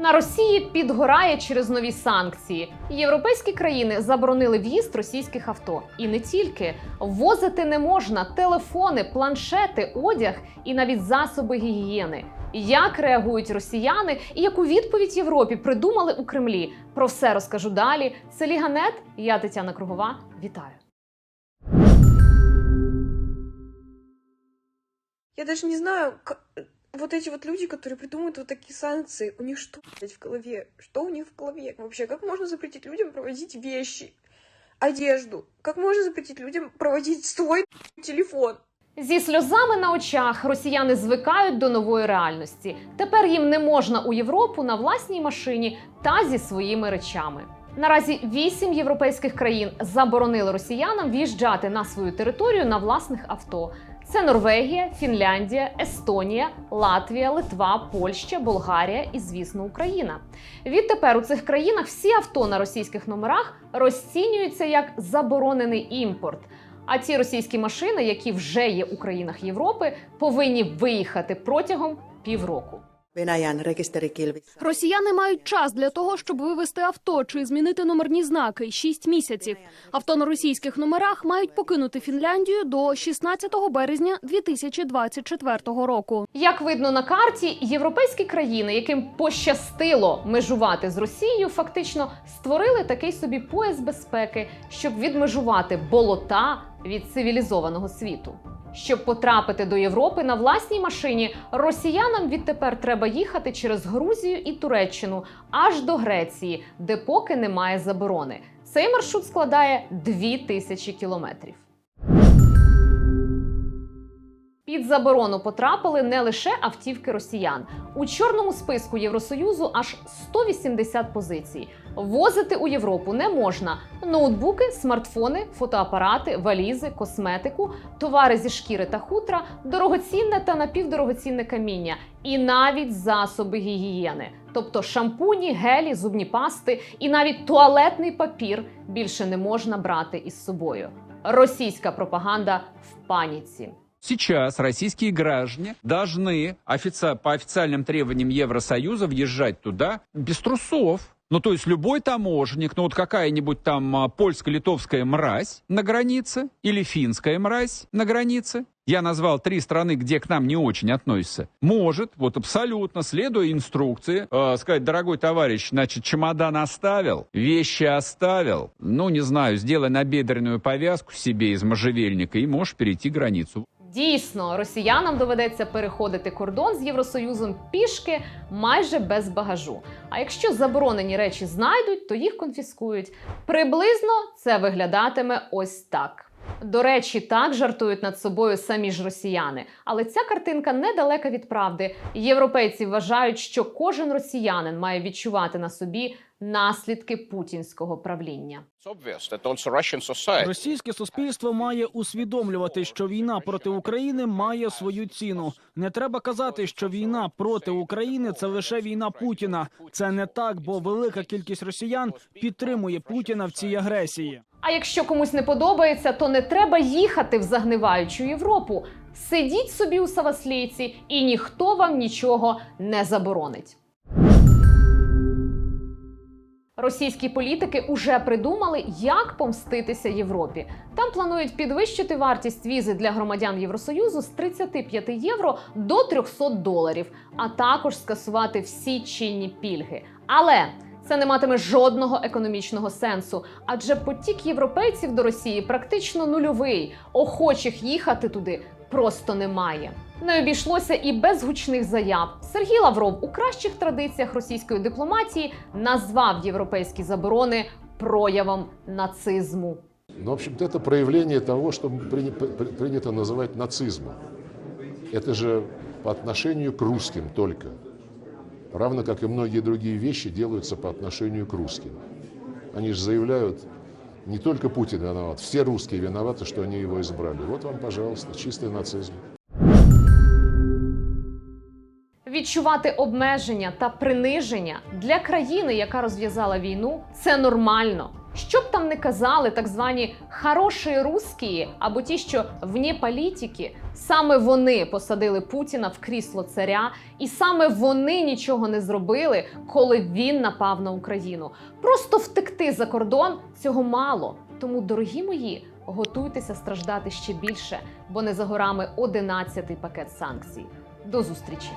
На Росії підгорає через нові санкції. Європейські країни заборонили в'їзд російських авто. І не тільки ввозити не можна телефони, планшети, одяг і навіть засоби гігієни. Як реагують росіяни і яку відповідь Європі придумали у Кремлі? Про все розкажу далі. Це Ліганет. Я Тетяна Кругова. Вітаю. Я даже не знаю, вот эти вот люди, которые придумывают вот такие санкции, у них что, блядь, в голове? Что у них в голове? Вообще, как можно запретить людям проводить вещи, одежду? Как можно запретить людям проводить свой телефон? Зі сльозами на очах росіяни звикають до нової реальності. Тепер їм не можна у Європу на власній машині та зі своїми речами. Наразі вісім європейських країн заборонили росіянам в'їжджати на свою територію на власних авто. Це Норвегія, Фінляндія, Естонія, Латвія, Литва, Польща, Болгарія і, звісно, Україна. Відтепер у цих країнах всі авто на російських номерах розцінюються як заборонений імпорт. А ті російські машини, які вже є у країнах Європи, повинні виїхати протягом півроку. Venäjän rekisterikilvissä. Росіяни мають час для того, щоб вивести авто чи змінити номерні знаки 6 місяців. Авто на російських номерах мають покинути Фінляндію до 16 березня 2024 року. Як видно на карті, європейські країни, яким пощастило межувати з Росією, фактично створили такий собі пояс безпеки, щоб відмежувати болота від цивілізованого світу. Щоб потрапити до Європи на власній машині, росіянам відтепер треба їхати через Грузію і Туреччину аж до Греції, де поки немає заборони. Цей маршрут складає 2000 кілометрів. Під заборону потрапили не лише автівки росіян. У чорному списку Євросоюзу аж 180 позицій. Возити у Європу не можна ноутбуки, смартфони, фотоапарати, валізи, косметику, товари зі шкіри та хутра, дорогоцінне та напівдорогоцінне каміння, і навіть засоби гігієни, тобто шампуні, гелі, зубні пасти і навіть туалетний папір більше не можна брати із собою. Російська пропаганда в паніці. Сейчас российские граждане должны офици- по официальным требованиям Евросоюза въезжать туда без трусов. Ну, то есть любой таможенник, ну вот какая-нибудь там а, польско-литовская мразь на границе или финская мразь на границе, я назвал три страны, где к нам не очень относятся, может, вот абсолютно, следуя инструкции, э, сказать, дорогой товарищ, значит, чемодан оставил, вещи оставил, ну, не знаю, сделай набедренную повязку себе из можжевельника и можешь перейти границу. Дійсно, росіянам доведеться переходити кордон з Євросоюзом пішки майже без багажу. А якщо заборонені речі знайдуть, то їх конфіскують. Приблизно це виглядатиме ось так. До речі, так жартують над собою самі ж росіяни. Але ця картинка недалека від правди. Європейці вважають, що кожен росіянин має відчувати на собі наслідки путінського правління. Російське суспільство має усвідомлювати, що війна проти України має свою ціну. Не треба казати, що війна проти України це лише війна Путіна. Це не так, бо велика кількість росіян підтримує Путіна в цій агресії. А якщо комусь не подобається, то не треба їхати в загниваючу Європу. Сидіть собі у Саваслійці, і ніхто вам нічого не заборонить. Російські політики уже придумали, як помститися Європі. Там планують підвищити вартість візи для громадян Євросоюзу з 35 євро до 300 доларів, а також скасувати всі чинні пільги. Але це не матиме жодного економічного сенсу, адже потік європейців до Росії практично нульовий. Охочих їхати туди просто немає. Не обійшлося і без гучних заяв. Сергій Лавров у кращих традиціях російської дипломатії назвав європейські заборони проявом нацизму. Ну, в общем-то, это проявление того, что приня- при- принято называть нацизмом. Это же по отношению к русским только. Равно как и многие другие вещи делаются по отношению к русским. Они же заявляют, не только Путин виноват, все русские виноваты, что они его избрали. Вот вам, пожалуйста, чистый нацизм. Відчувати обмеження та приниження для країни, яка розв'язала війну, це нормально. Що б там не казали так звані хороші русські або ті, що вні політики, саме вони посадили Путіна в крісло царя, і саме вони нічого не зробили, коли він напав на Україну. Просто втекти за кордон цього мало. Тому, дорогі мої, готуйтеся страждати ще більше, бо не за горами 11-й пакет санкцій. До зустрічі!